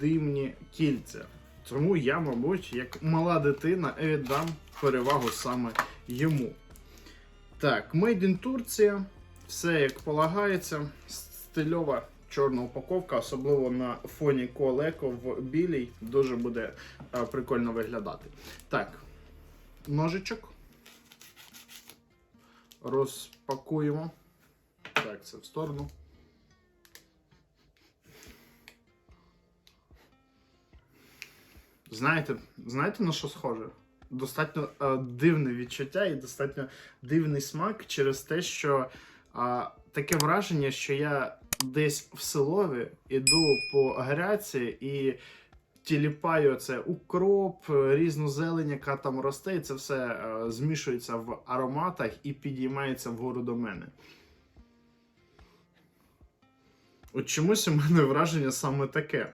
димні кільця. Тому я, мабуть, як мала дитина, віддам перевагу саме йому. Так, Made in Турція. Все як полагається. Стильова чорна упаковка, особливо на фоні Колеко в білій, дуже буде е, прикольно виглядати. Так, ножичок. Розпакуємо. Так, це в сторону. Знаєте, знаєте на що схоже? Достатньо е, дивне відчуття і достатньо дивний смак через те, що е, таке враження, що я десь в селові іду по гряці і тіліпаю це укроп, різну зелень, яка там росте, і це все е, змішується в ароматах і підіймається вгору до мене. От чомусь у мене враження саме таке.